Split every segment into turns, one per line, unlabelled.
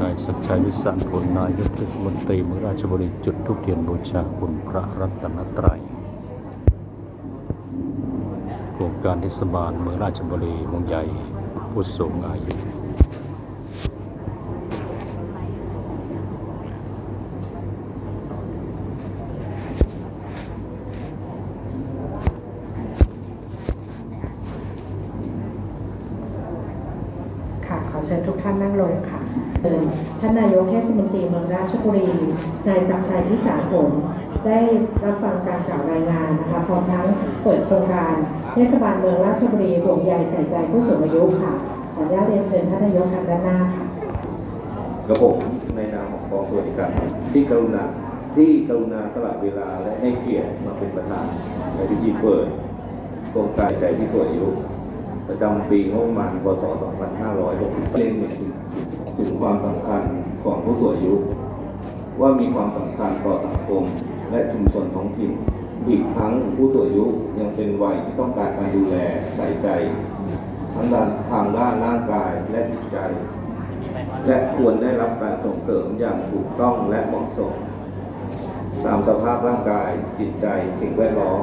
นายสัจชัยวิสานผลนายกเทศมนตรีเมืองราชบุรีจุดทุกเทียนบูชาคุณพระรัตนตรัยโครงการเทศบาลเมืองราชบุรีวงใหญ่ผู้สูงอายุ
ขอเชิญทุกท่านนั่งลงค่ะเิท่านนายกเทศมนตรีเมืองราชบุรี นายศักดิ์ชัยพิสารผลได้รับฟังการกล่าวรายงานนะคะพร้อมทั้งเปิดโครงการเทศบาลเมืองราชบุรีห่วงใยใส่ใจผู้สูงอายุค่ะขออนุญาตเรียนเชิญท่านนายกทางด้านหน้าค่ะ
กระผมในนามของกองสวัสดิการที่กรุณาที่กรุณาสละเวลาและให้เกียรติมาเป็นประธานในพิธีเปิดโครงการใจที่สวยอายุ ประจำปีงบประมาณพศ 2560เล็งเห็นถึงถึงความสำคัญของผู้สูงอายุ ว่ามีความสำคัญต่อสังคมและชุมชนท้องถิ่น อีกทั้งผู้สูงอายุยังเป็นวัยที่ต้องการการดูแลใส่ใจทั้งด้านทางด้านร่างกายและจิตใจ และควรได้รับการส่งเสริมอย่างถูกต้องและเหมาะสม ตามสภาพร่างกายจิตใจสิ่งแวดล้อม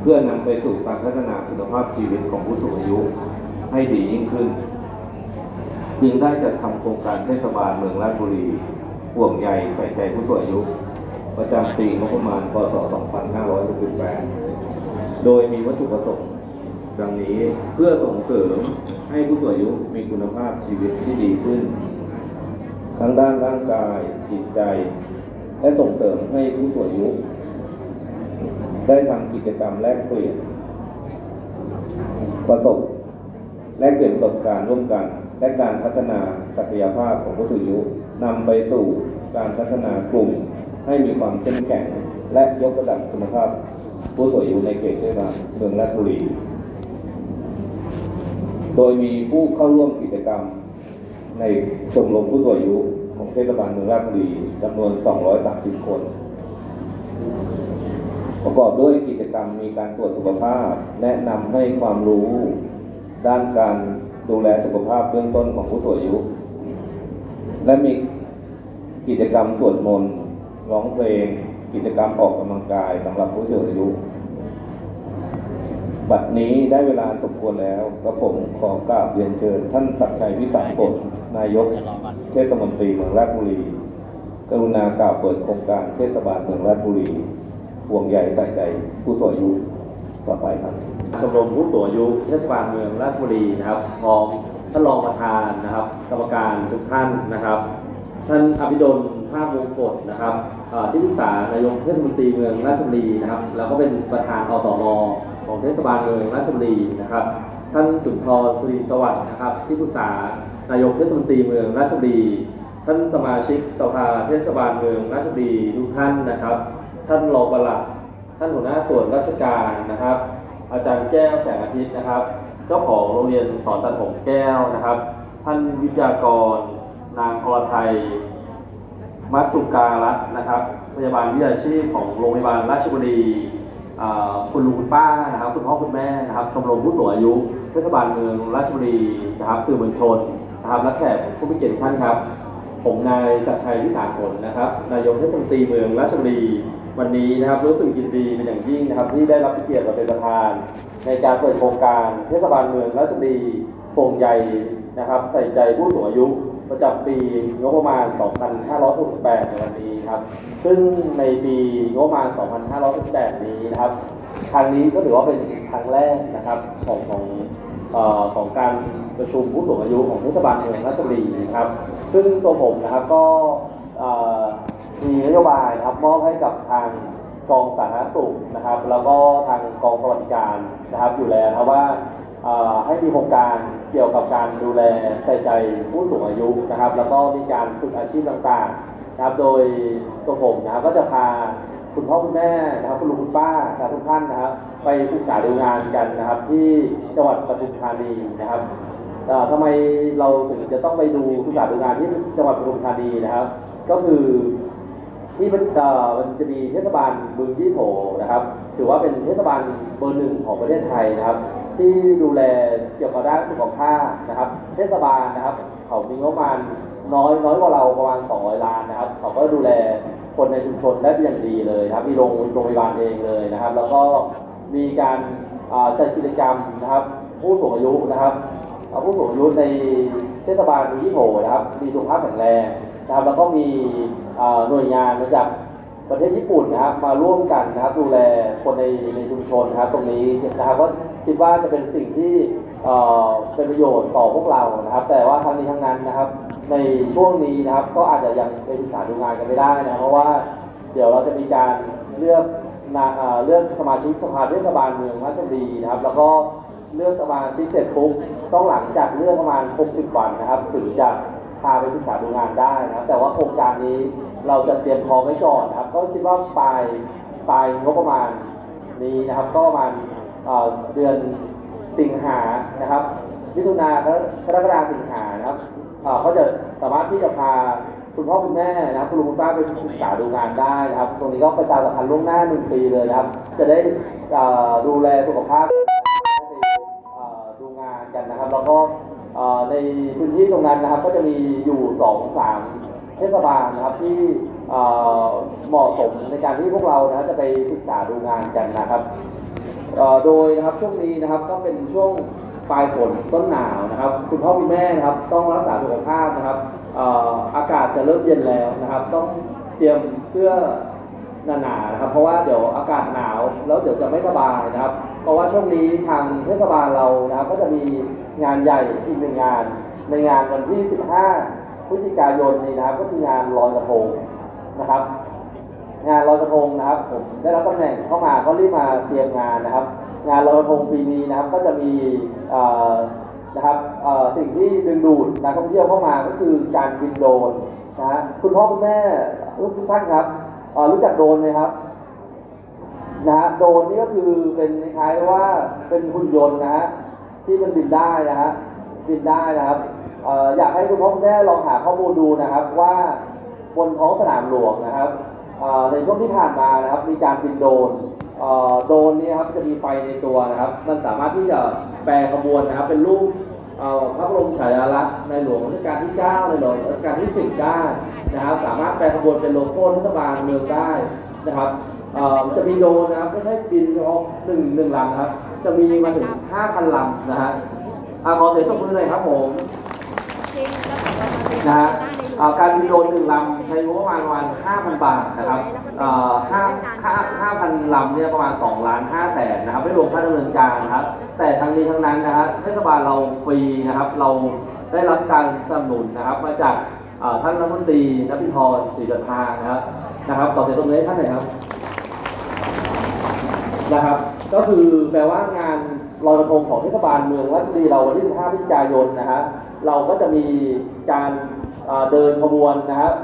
เพื่อนำไปสู่การพัฒนาคุณภาพชีวิตของผู้สูงอายุให้ดียิ่งขึ้น จึงได้จัดทำโครงการเทศบาลเมืองราชบุรีห่วงใยใส่ใจผู้สูงอายุ ประจำปีงบประมาณพศ 2568 โดยมีวัตถุประสงค์ดังนี้เพื่อส่งเสริมให้ผู้สูงอายุมีคุณภาพชีวิตที่ดีขึ้น ทั้งด้านร่างกายจิตใจ และส่งเสริมให้ผู้สูงอายุ ได้ทำกิจกรรมแลกเปลี่ยน ประสบ แลกเปลี่ยนประสบการณ์ร่วมกัน และการพัฒนาศักยภาพของผู้สูงอายุนำไปสู่การพัฒนากลุ่มให้มีความเข้มแข็ง และยกระดับคุณภาพ ผู้สูงอายุในเขตเทศบาลเมืองราชบุรี โดยมีผู้เข้าร่วมกิจกรรม ในชมรมผู้สูงอายุของเทศบาลเมืองราชบุรีจำนวน 230 คน ประกอบด้วยกิจกรรมมีการตรวจสุขภาพ แนะนำให้ความรู้ ด้านการดูแลสุขภาพเบื้องต้นของผู้สูงอายุ และมีกิจกรรมสวดมนต์ร้องเพลง กิจกรรมออกกำลังกายสำหรับผู้สูงอายุ บัดนี้ได้เวลาสมควรแล้วกระผมขอกราบเรียนเชิญ ท่านศักดิ์ชัยวิสารผลนายกเทศมนตรีเมืองราชบุรี กรุณากล่าวเปิดโครงการเทศบาลเมืองราชบุรี ห่วงใยใส่ใจผู้สูงอายุต่อไปครับ
ชมรมผู้สูงอายุเทศบาลเมืองราชบุรีนะครับพร้อมท่านรองประธานนะครับ กรรมการทุกท่านนะครับ ท่านอภิดลภาพวงกฎนะครับที่ปรึกษานายกเทศมนตรีเมืองราชบุรีนะครับ แล้วก็เป็นประธานอสมของเทศบาลเมืองราชบุรีนะครับ ท่านสุนทรสุริสวัสดิ์นะครับ ที่ปรึกษานายกเทศมนตรีเมืองราชบุรี ท่านสมาชิกสภาเทศบาลเมืองราชบุรีทุกท่านนะครับ ท่านรองปลัดท่านหัวหน้าส่วนราชการนะครับ อาจารย์แก้วแสงอาทิตย์นะครับ เจ้าของโรงเรียนสอนตัดผมแก้วนะครับ ท่านวิทยากร นางอรไทยมัสุการัตนะครับ พยาบาลวิชาชีพของโรงพยาบาลราชบุรีอ่าคุณลุงคุณป้านะครับคุณพ่อคุณแม่นะครับชมรมผู้สูงอายุเทศบาลเมืองราชบุรีนะครับสื่อมวลชนนะครับและแขกผู้มีเกียรติท่านครับ ผมนายศักดิ์ชัยวิสารผลนะครับ นายกเทศมนตรีเมืองราชบุรี วันนี้นะครับรู้สึกยินดีเป็นอย่างยิ่งนะครับ ที่ได้รับเกียรติมาเป็นประธาน ในการเปิดโครงการเทศบาลเมืองราชบุรีโปร่งใหญ่นะครับ ใส่ใจผู้สูงอายุประจำปีงบประมาณ 2568 ในวันนี้ครับ ซึ่งในปีงบประมาณ 2568 นี้นะครับครั้งนี้ก็ถือว่าเป็นครั้งแรกนะครับของของอของการ ประชุมผู้สูงอายุของเทศบาลเมืองราชบุรีนะครับ ซึ่งตัวผมนะครับก็มีนโยบายนะครับมอบให้กับทางกองสาธารณสุขนะครับ แล้วก็ทางกองสวัสดิการนะครับอยู่แล้วนะครับว่าให้มีโครงการเกี่ยวกับการดูแลใส่ใจผู้สูงอายุนะครับ แล้วก็มีการฝึกอาชีพต่างๆนะครับ โดยตัวผมนะครับก็จะพาคุณพ่อคุณแม่นะครับคุณลุงคุณป้านะครับทุกท่านนะครับ ไปศึกษาดูงานกันนะครับ ที่จังหวัดปทุมธานีนะครับ ทำไมเราถึงจะต้องไปดูศึกษาดูงานที่จังหวัดปทุมธานีนะครับ ก็คือที่มันมันจะมีเทศบาลบึงยี่โถนะครับ ถือว่าเป็นเทศบาลเบอร์หนึ่งของประเทศไทยนะครับ ที่ดูแลเกี่ยวกับด้านสุขภาพนะครับ เทศบาลนะครับ เขามีงบประมาณน้อยน้อยกว่าเราประมาณ 200 ล้านนะครับ เขาก็ดูแลคนในชุมชนได้เป็นอย่างดีเลยครับ มีโรงโรงพยาบาลเองเลยนะครับ แล้วก็มีการจัดกิจกรรมนะครับ ผู้สูงอายุนะครับ อ่าผู้สูงอายุในเทศบาลมียี่โถนะครับ มีสุขภาพแข็งแรงนะครับ แล้วก็มีหน่วยงานมาจากประเทศญี่ปุ่นนะครับ มาร่วมกันนะครับ ดูแลคนในในชุมชนนะครับ ตรงนี้นะครับก็คิดว่าจะเป็นสิ่งที่เป็นประโยชน์ต่อพวกเรานะครับ แต่ว่าทั้งนี้ทั้งนั้นนะครับ ในช่วงนี้นะครับ ก็อาจจะยังไปศึกษาดูงานกันไม่ได้นะเพราะว่าเดี๋ยวเราจะมีการเลือกนาเอ่อเลือกสมาชิกสภาเทศบาลเมืองราชบุรีนะครับ แล้วก็เลือกสมาชิกเสร็จปุ๊บ ต้องหลังจากเลือกประมาณ 60 วันนะครับถึงจะพาไปศึกษาดูงานได้นะครับ แต่ว่าโครงการนี้เราจะเตรียมพร้อมไว้ก่อนนะครับ ก็คิดว่าปลายปลายงบประมาณนี้นะครับ ก็ประมาณเอ่อเดือนสิงหานะครับมิถุนากรกฎาสิงหานะครับเอ่อก็จะสามารถที่จะพาคุณพ่อคุณแม่นะครับคุณลุงคุณป้าไปศึกษาดูงานได้นะครับ ตรงนี้ก็ประชาสัมพันธ์ล่วงหน้าหนึ่งปีเลยนะครับ จะได้ดูแลสุขภาพ แล้วก็ในพื้นที่ตรงนั้นนะครับ ก็จะมีอยู่สองสามเทศบาลนะครับที่เหมาะสมในการที่พวกเรานะจะไปศึกษาดูงานกันนะครับโดยนะครับช่วงนี้นะครับก็เป็นช่วงปลายฝนต้นหนาวนะครับ คุณพ่อคุณแม่นะครับ ต้องรักษาสุขภาพนะครับเอ่ออากาศจะเริ่มเย็นแล้วนะครับ ต้องเตรียมเสื้อหนาๆนะครับเพราะว่าเดี๋ยวอากาศหนาวแล้วเดี๋ยวจะไม่สบายนะครับ เพราะว่าช่วงนี้ทางเทศบาลเรานะครับก็จะมี งานใหญ่อีกหนึ่งงาน ในงานวันที่ 15 พฤศจิกายนนี้นะครับ ก็คืองานลอยกระทงนะครับ งานลอยกระทงนะครับ ผมได้รับตำแหน่งเข้ามาก็รีบมาเตรียมงานนะครับ งานลอยกระทงปีนี้นะครับ ก็จะมีนะครับสิ่งที่ดึงดูดนักท่องเที่ยวเข้ามาก็คือการบินโดรนนะฮะคุณพ่อคุณแม่ลูกทุกท่านครับรู้จักโดรนไหมครับนะฮะโดรนนี่ก็คือเป็นคล้ายๆว่าเป็นหุ่นยนต์นะฮะ ที่มันบินได้นะฮะบินได้นะครับเอ่ออยากให้คุณพ่อคุณแม่ลองหาข้อมูลดูนะครับว่าบนท้องสนามหลวงนะครับเอ่อในช่วงที่ผ่านมานะครับ มีการบินโดรนเอ่อโดรนนี่ครับจะมีไฟในตัวนะครับ มันสามารถที่จะแปลขบวนนะครับ เป็นรูปเอ่อพระบรมฉายาลักษณ์ในหลวงรัชกาลที่ 9 ในหลวงรัชกาลที่ 10 ได้นะครับ สามารถแปลขบวนเป็นโลโก้เทศบาลเมืองได้นะครับเอ่อจะมีโดรนนะครับไม่ใช่บินเฉพาะหนึ่งหนึ่งลำนครับ จะมีมาถึง 5,000 ลำนะฮะอาขอเสียงตบมือหน่อยครับผมนะฮะการบินโดรนหนึ่งลำใช้งบประมาณประมาณ 5,000 บาทนะครับห้าห้าห้าพันลำเนี่ยประมาณ 2 ล้าน5แสนนะครับไม่รวมค่าดำเนินการนะครับ แต่ทั้งนี้ทั้งนั้นนะฮะเทศบาลเราฟรีนะครับ เราได้รับการสนับสนุนนะครับ มาจากท่านรัฐมนตรีนภิธรศรีจัทรานะครับนะครับขอเสียงตบมือให้ท่านหน่อยครับนะครับ ก็คือแปลว่างานลอยกระทงของเทศบาลเมืองราชบุรีเราวันที่15พฤศจิกายนนะฮะเราก็จะมีการเดินขบวนนะครับ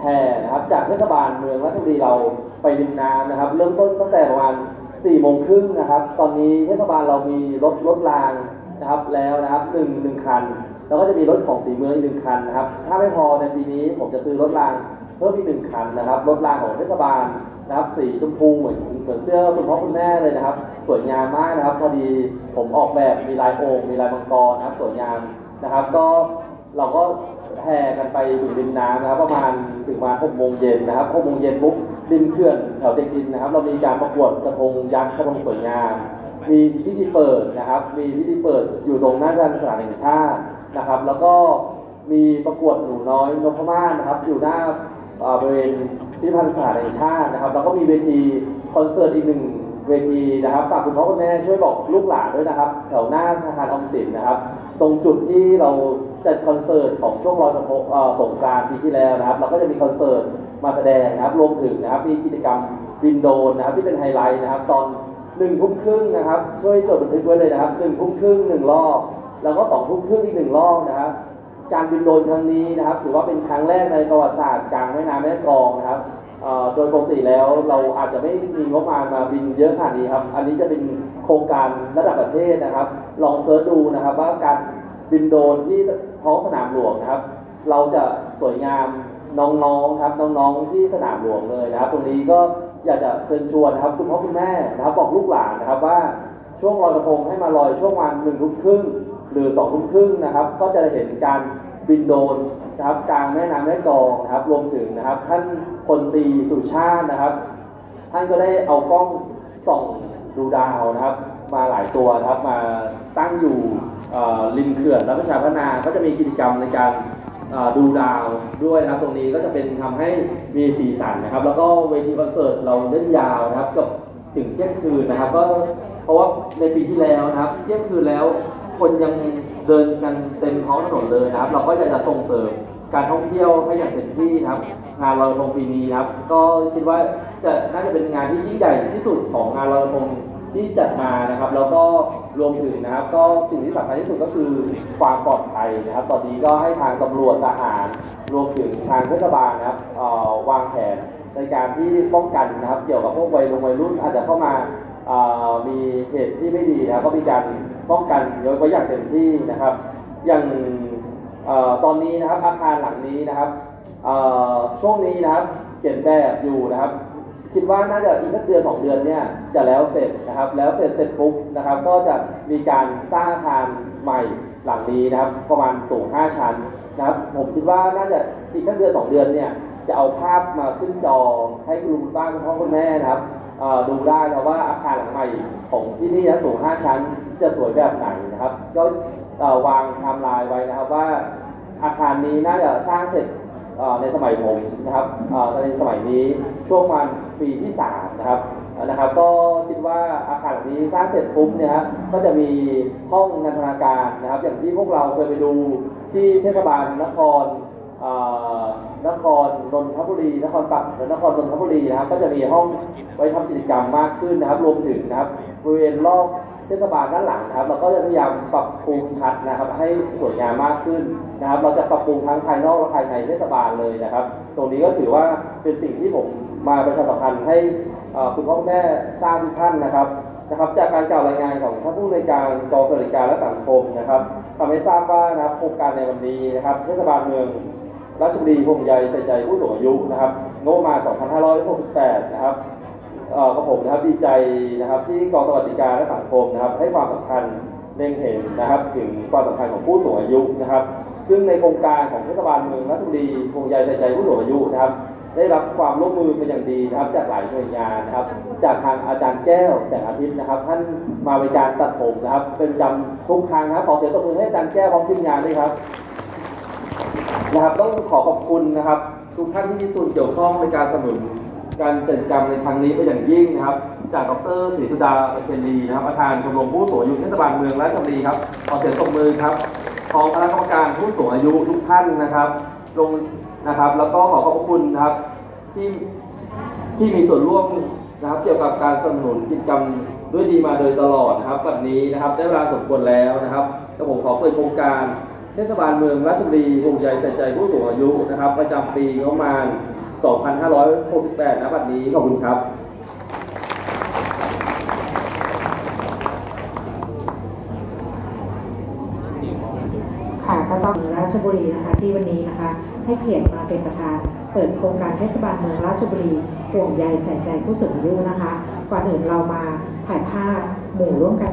แห่นะครับจากเทศบาลเมืองราชบุรีเราไปริมน้ำนะครับ เริ่มต้นตั้งแต่ประมาณ4โมงครึ่งนะครับ ตอนนี้เทศบาลเรามีรถรถรางนะครับแล้วนะครับหนึ่งหนึ่งคัน แล้วก็จะมีรถของสีเมืองอีกหนึ่งคันนะครับ ถ้าไม่พอในปีนี้ผมจะซื้อรถรางเพิ่มอีกหนึ่งคันนะครับ รถรางของเทศบาลนะครับ สีชมพูเหมือนเหมือนเสื้อคุณพ่อคุณแม่เลยนะครับ สวยงามมากนะครับ พอดีผมออกแบบมีลายโอ่งมีลายมังกรนะครับ สวยงามนะครับ ก็เราก็แห่กันไปถึงริมน้ำนะครับ ประมาณถึงมาหกโมงเย็นนะครับหกโมงเย็นปุ๊บริมเขื่อนแถวเด็กดินนะครับ เรามีการประกวดกระทงยักษ์กระทงสวยงาม มีพิธีเปิดนะครับ มีพิธีเปิดอยู่ตรงหน้าการสถานแห่งชาติ นะครับ แล้วก็มีประกวดหนูน้อยนพมาศนะครับ อยู่หน้าบริเวณพิพิธภัณฑ์สถาแห่งชาตินะครับ แล้วก็มีเวทีคอนเสิร์ตอีกหนึ่งเวทีนะครับฝากคุณพ่อคุณแม่ช่วยบอกลูกหลานด้วยนะครับ แถวหน้าธนาคารออมสินนะครับ ตรงจุดที่เราจัดคอนเสิร์ตของช่วงลอยกระทงสงกรานต์ปีที่แล้วนะครับ เราก็จะมีคอนเสิร์ตมาแสดงนะครับรวมถึงนะครับมีกิจกรรมบินโดนนะครับที่เป็นไฮไลท์นะครับ ตอนหนึ่งทุ่มครึ่งนะครับ ช่วยจดบันทึกไว้เลยนะครับหนึ่งทุ่มครึ่งหนึ่งรอบ แล้วก็สองทุ่มครึ่งอีกหนึ่งรอบนะครับ การบินโดรนครั้งนี้นะครับ ถือว่าเป็นครั้งแรกในประวัติศาสตร์กลางแม่น้ำแม่กลองนะครับโดยปกติแล้วเราอาจจะไม่มีงบประมาณมาบินเยอะขนาดนี้ครับ อันนี้จะเป็นโครงการระดับประเทศนะครับ ลองเสิร์ชดูนะครับว่าการบินโดรนที่ท้องสนามหลวงนะครับ เราจะสวยงามน้องๆครับน้องๆที่สนามหลวงเลยนะครับ ตรงนี้ก็อยากจะเชิญชวนนะครับคุณพ่อคุณแม่นะครับบอกลูกหลานนะครับว่าช่วงลอยกระทงให้มาลอยช่วงวันหนึ่งทุ่มครึ่ง หรือสองทุ่มครึ่งนะครับ ก็จะเห็นการบินโดนนะครับกลางแม่น้ำแม่กองนะครับรวมถึงนะครับ ท่านพลตรีสุชาตินะครับ ท่านก็ได้เอากล้องส่องดูดาวนะครับ มาหลายตัวนะครับมาตั้งอยู่ริมเขื่อนและประชาพัฒนาก็จะมีกิจกรรมในการดูดาวด้วยนะครับ ตรงนี้ก็จะเป็นทำให้มีสีสันนะครับ แล้วก็เวทีคอนเสิร์ตเราเล่นยาวนะครับกับถึงเที่ยงคืนนะครับ ก็เพราะว่าในปีที่แล้วนะครับ เที่ยงคืนแล้ว คนยังเดินกันเต็มท้องถนนเลยนะครับ เราก็อยากจะส่งเสริมการท่องเที่ยวให้อย่างเต็มที่นะครับ งานลอยกระทงปีนี้นะครับ ก็คิดว่าจะน่าจะเป็นงานที่ยิ่งใหญ่ที่สุดของงานลอยกระทงที่จัดมานะครับ แล้วก็รวมถึงนะครับ ก็สิ่งที่สำคัญที่สุดก็คือความปลอดภัยนะครับ ตอนนี้ก็ให้ทางตำรวจทหาร รวมถึงทางเทศบาลนะครับวางแผนในการที่ป้องกันนะครับ เกี่ยวกับพวกวัยรุ่นอาจจะเข้ามามีเหตุที่ไม่ดีนะครับก็มีการ ป้องกันไว้อย่างเต็มที่นะครับ อย่างออตอนนี้นะครับอาคารหลังนี้นะครับช่วงนี้นะครับเขียนแบบอยู่นะครับ คิดว่าน่าจะอีกสักเดือนสองเดือนเนี่ยจะแล้วเสร็จนะครับ แล้วเสร็จเสร็จปุ๊บนะครับ ก็จะมีการสร้างอาคารใหม่หลังนี้นะครับ ประมาณสูง5ชั้นนะครับ ผมคิดว่าน่าจะอีกสักเดือนสองเดือนเนี่ยจะเอาภาพมาขึ้นจอให้คุณลุงคุณป้าคุณพ่อคุณแม่นะครับดูได้นะว่าอาคารหลังใหม่ของที่นี่นะสูง5ชั้น จะสวยแบบไหนนะครับก็วางไทม์ไลน์ไว้นะครับว่าอาคารนี้น่าจะสร้างเสร็จในสมัยผมนะครับเอ่อในสมัยนี้ช่วงมันปีที่3นะครับนะครับ ก็คิดว่าอาคารหลังนี้สร้างเสร็จปุ๊บเนี่ยฮะก็จะมีห้องนันทนาการนะครับ อย่างที่พวกเราเคยไปดูที่เทศบาลนครนครนนทบุรี นครปักนครนนทบุรีนะครับ ก็จะมีห้องไว้ทำกิจกรรมมากขึ้นนะครับ รวมถึงนะครับบริเวณรอบ เทศบาลด้านหลังนะครับ เราก็จะพยายามปรับปรุงทัศน์นะครับ ให้สวยงามมากขึ้นนะครับ เราจะปรับปรุงทั้งภายนอกและภายในเทศบาลเลยนะครับ ตรงนี้ก็ถือว่าเป็นสิ่งที่ผมมาประชาสัมพันธ์ให้คุณพ่อคุณแม่ทราบทุกท่านนะครับนะครับ จากการกล่าวรายงานของท่านผู้ในการกองสวัสดิการและสังคมนะครับทำให้ทราบว่านะครับโครงการในวันนี้นะครับ เทศบาลเมืองราชบุรีห่วงใยใส่ใจผู้สูงอายุนะครับงบประมา 2568 นะครับ กับผมนะครับดีใจนะครับที่กองสวัสดิการและสังคมนะครับ ให้ความสำคัญเล็งเห็นนะครับ ถึงความสำคัญของผู้สูงอายุนะครับ ซึ่งในโครงการของเทศบาลเมืองราชบุรีห่วงใยใส่ใจผู้สูงอายุนะครับ ได้รับความร่วมมือเป็นอย่างดีนะครับ จากหลายหน่วยงานนะครับ จากทางอาจารย์แก้วแสงอาทิตย์นะครับ ท่านมาบริการตัดผมนะครับ เป็นประจำทุกครั้งนะครับขอเสียงตบมือให้อาจารย์แก้วพร้อมทีมงานด้วยครับนะครับ ต้องขอขอบคุณนะครับ ทุกท่านที่มีส่วนเกี่ยวข้องในการสนับสนุน การจัดกิจกรรมในครั้งนี้เป็นอย่างยิ่งนะครับ จากดรศรีสุดาเคนรีนะครับประธานชมรมผู้สูงอายุเทศบาลเมืองราชบุรีครับขอเสียงตบมือครับของคณะกรรมการผู้สูงอายุทุกท่านนะครับลงนะครับ แล้วก็ขอขอบพระคุณครับที่ที่มีส่วนร่วมนะครับ เกี่ยวกับการสนับสนุนกิจกรรมด้วยดีมาโดยตลอดนะครับวันนี้นะครับได้เวลาสมควรแล้วนะครับก็ผมขอเปิดโครงการเทศบาลเมืองราชบุรีห่วงใยใส่ใจผู้สูงอายุนะครับ ประจำปีงบประมาณ 2568ณบัดนี้ขอบคุณครับ
ค่ะก็ต้องราชบุรีนะคะที่วันนี้นะคะ ให้เกียรติมาเป็นประธาน เปิดโครงการเทศบาลเมืองราชบุรีห่วงใยใส่ใจผู้สูงอายุนะคะ ก่อนอื่นเรามาถ่ายภาพหมู่ร่วมกัน